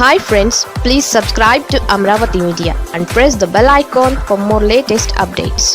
Hi friends please subscribe to Amaravati media and press the bell icon for more latest updates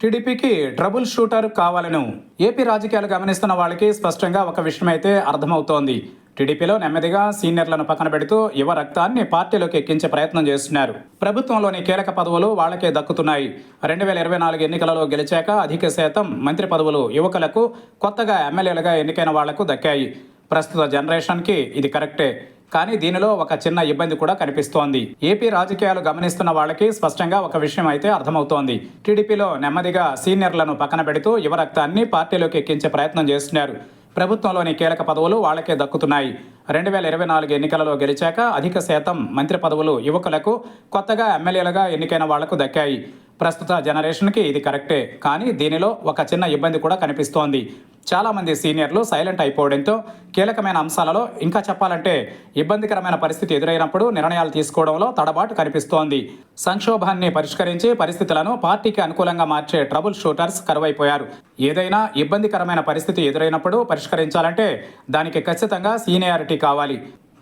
టీడీపీకి troubleshooter కావాలను AP రాజకీయాలు గమనిస్తున్న వాళ్ళకి స్పష్టంగా ఒక విషయం అయితే అర్థమవుతోంది. టీడీపీలో నెమ్మదిగా సీనియర్లను పక్కన పెడుతూ యువ రక్తాన్ని పార్టీలోకి ఎక్కించే ప్రయత్నం చేస్తున్నారు. ప్రభుత్వంలోని కీలక పదవులు వాళ్ళకే దక్కుతున్నాయి. రెండు వేల ఇరవై నాలుగు ఎన్నికలలో గెలిచాక అధిక శాతం మంత్రి పదవులు యువకులకు కొత్తగా ఎమ్మెల్యేలుగా ఎన్నికైన వాళ్ళకు దక్కాయి. ప్రస్తుత జనరేషన్కి ఇది కరెక్టే. కానీ దీనిలో ఒక చిన్న ఇబ్బంది కూడా కనిపిస్తోంది. ఏపీ రాజకీయాలు గమనిస్తున్న వాళ్ళకి స్పష్టంగా ఒక విషయం అయితే అర్థమవుతోంది. టీడీపీలో నెమ్మదిగా సీనియర్లను పక్కన పెడుతూ యువ రక్తాన్ని పార్టీలోకి ఎక్కించే ప్రయత్నం చేస్తున్నారు. ప్రభుత్వంలోని కీలక పదవులు వాళ్ళకే దక్కుతున్నాయి. రెండు వేల ఇరవై నాలుగు ఎన్నికలలో గెలిచాక అధిక శాతం మంత్రి పదవులు యువకులకు కొత్తగా ఎమ్మెల్యేలుగా ఎన్నికైన వాళ్ళకు దక్కాయి. ప్రస్తుత జనరేషన్కి ఇది కరెక్టే. కానీ దీనిలో ఒక చిన్న ఇబ్బంది కూడా కనిపిస్తోంది. చాలామంది సీనియర్లు సైలెంట్ అయిపోవడంతో కీలకమైన అంశాలలో ఇంకా చెప్పాలంటే ఇబ్బందికరమైన పరిస్థితి ఎదురైనప్పుడు నిర్ణయాలు తీసుకోవడంలో తడబాటు కనిపిస్తోంది. సంక్షోభాన్ని పరిష్కరించి పరిస్థితులను పార్టీకి అనుకూలంగా మార్చే ట్రబుల్ షూటర్స్ కరువైపోయారు. ఏదైనా ఇబ్బందికరమైన పరిస్థితి ఎదురైనప్పుడు పరిష్కరించాలంటే దానికి ఖచ్చితంగా సీనియారిటీ కావాలి.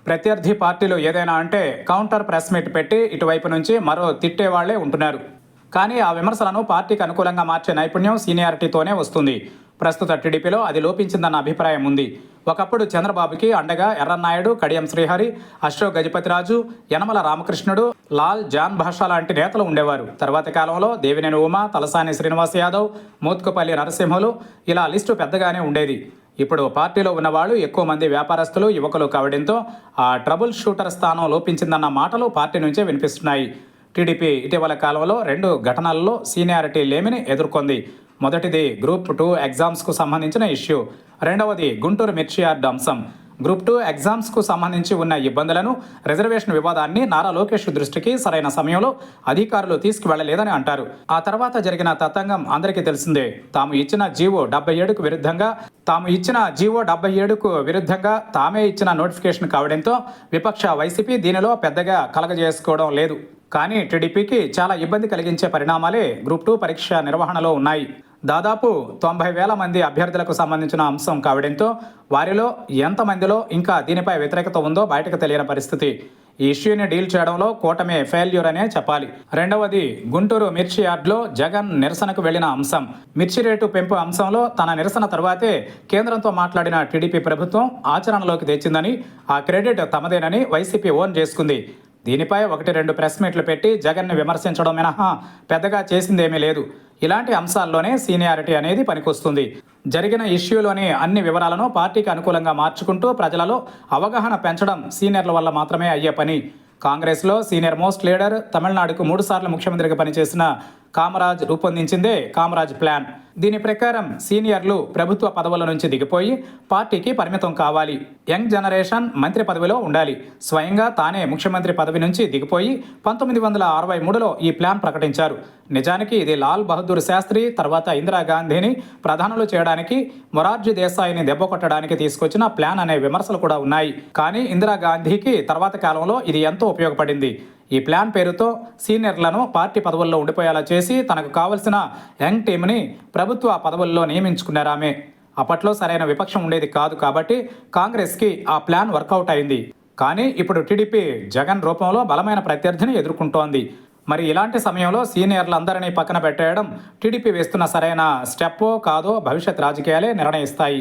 ప్రత్యర్థి పార్టీలు ఏదైనా అంటే కౌంటర్ ప్రెస్ మీట్ పెట్టి ఇటువైపు నుంచి మరో తిట్టేవాళ్ళే ఉంటున్నారు. కానీ ఆ విమర్శలను పార్టీకి అనుకూలంగా మార్చే నైపుణ్యం సీనియారిటీతోనే వస్తుంది. ప్రస్తుత టీడీపీలో అది లోపించిందన్న అభిప్రాయం ఉంది. ఒకప్పుడు చంద్రబాబుకి అండగా ఎర్రన్నాయుడు కడియం శ్రీహరి అశోక్ గజపతిరాజు యనమల రామకృష్ణుడు లాల్ జాన్ భాషా లాంటి నేతలు ఉండేవారు. తర్వాతి కాలంలో దేవినేని ఉమ తలసాని శ్రీనివాస్ యాదవ్ మోత్కుపల్లి నరసింహులు ఇలా లిస్టు పెద్దగానే ఉండేది. ఇప్పుడు పార్టీలో ఉన్నవాళ్ళు ఎక్కువ మంది వ్యాపారస్తులు యువకులు కావడంతో ఆ ట్రబుల్ షూటర్ స్థానం లోపించిందన్న మాటలు పార్టీ నుంచే వినిపిస్తున్నాయి. టీడీపీ ఇటీవల కాలంలో రెండు ఘటనల్లో సీనియారిటీ లేమిని ఎదుర్కొంది. మొదటిది గ్రూప్ టూ ఎగ్జామ్స్కు సంబంధించిన ఇష్యూ. రెండవది గుంటూరు మిర్చి యార్డ్ అంశం. గ్రూప్ టూ ఎగ్జామ్స్కు సంబంధించి ఉన్న ఇబ్బందులను రిజర్వేషన్ వివాదాన్ని నారా లోకేష్ దృష్టికి సరైన సమయంలో అధికారులు తీసుకువెళ్ళలేదని అంటారు. ఆ తర్వాత జరిగిన తతంగం అందరికీ తెలిసిందే. తాము ఇచ్చిన జీవో డెబ్బై ఏడుకు విరుద్ధంగా తాము ఇచ్చిన జీవో డెబ్బై ఏడుకు విరుద్ధంగా తామే ఇచ్చిన నోటిఫికేషన్ కావడంతో విపక్ష వైసీపీ దీనిలో పెద్దగా కలగజేసుకోవడం లేదు. కానీ టీడీపీకి చాలా ఇబ్బంది కలిగించే పరిణామాలే గ్రూప్ టూ పరీక్ష నిర్వహణలో ఉన్నాయి. దాదాపు తొంభై వేల మంది అభ్యర్థులకు సంబంధించిన అంశం కావడంతో వారిలో ఎంతమందిలో ఇంకా దీనిపై వ్యతిరేకత ఉందో బయటకు తెలియని పరిస్థితి. ఈ ఇష్యూని డీల్ చేయడంలో కూటమి ఫెయిల్యూర్ అనే చెప్పాలి. రెండవది గుంటూరు మిర్చి యార్డ్లో జగన్ నిరసనకు వెళ్ళిన అంశం. మిర్చి రేటు పెంపు అంశంలో తన నిరసన తర్వాతే కేంద్రంతో మాట్లాడిన టీడీపీ ప్రభుత్వం ఆచరణలోకి తెచ్చిందని ఆ క్రెడిట్ తమదేనని వైసీపీ ఓన్ చేసుకుంది. దీనిపై ఒకటి రెండు ప్రెస్ మీట్లు పెట్టి జగన్ను విమర్శించడం మినహా పెద్దగా చేసిందేమీ లేదు. ఇలాంటి అంశాల్లోనే సీనియారిటీ అనేది పనికొస్తుంది. జరిగిన ఇష్యూలోని అన్ని వివరాలను పార్టీకి అనుకూలంగా మార్చుకుంటూ ప్రజలలో అవగాహన పెంచడం సీనియర్ల వల్ల మాత్రమే అయ్యే పని. కాంగ్రెస్లో సీనియర్ మోస్ట్ లీడర్ తమిళనాడుకు మూడుసార్లు ముఖ్యమంత్రిగా పనిచేసిన కామరాజ్ రూపొందించిందే కామరాజ్ ప్లాన్. దీని ప్రకారం సీనియర్లు ప్రభుత్వ పదవుల నుంచి దిగిపోయి పార్టీకి పరిమితం కావాలి. యంగ్ జనరేషన్ మంత్రి పదవిలో ఉండాలి. స్వయంగా తానే ముఖ్యమంత్రి పదవి నుంచి దిగిపోయి పంతొమ్మిది వందల అరవై మూడులో ఈ ప్లాన్ ప్రకటించారు. నిజానికి ఇది లాల్ బహదూర్ శాస్త్రి తర్వాత ఇందిరాగాంధీని ప్రధానులు చేయడానికి మొరార్జీ దేశాయిని దెబ్బకొట్టడానికి తీసుకొచ్చిన ప్లాన్ అనే విమర్శలు కూడా ఉన్నాయి. కానీ ఇందిరాగాంధీకి తర్వాత కాలంలో ఇది ఎంతో ఉపయోగపడింది. ఈ ప్లాన్ పేరుతో సీనియర్లను పార్టీ పదవుల్లో ఉండిపోయేలా చేసి తనకు కావలసిన యంగ్ టీంని ప్రభుత్వ పదవుల్లో నియమించుకున్నారు ఆమె. అప్పట్లో సరైన విపక్షం ఉండేది కాదు కాబట్టి కాంగ్రెస్కి ఆ ప్లాన్ వర్కౌట్ అయింది. కానీ ఇప్పుడు టీడీపీ జగన్ రూపంలో బలమైన ప్రత్యర్థిని ఎదుర్కొంటోంది. మరి ఇలాంటి సమయంలో సీనియర్లందరినీ పక్కన పెట్టేయడం టీడీపీ వేస్తున్న సరైన స్టెప్పో కాదో భవిష్యత్ రాజకీయాలే నిర్ణయిస్తాయి.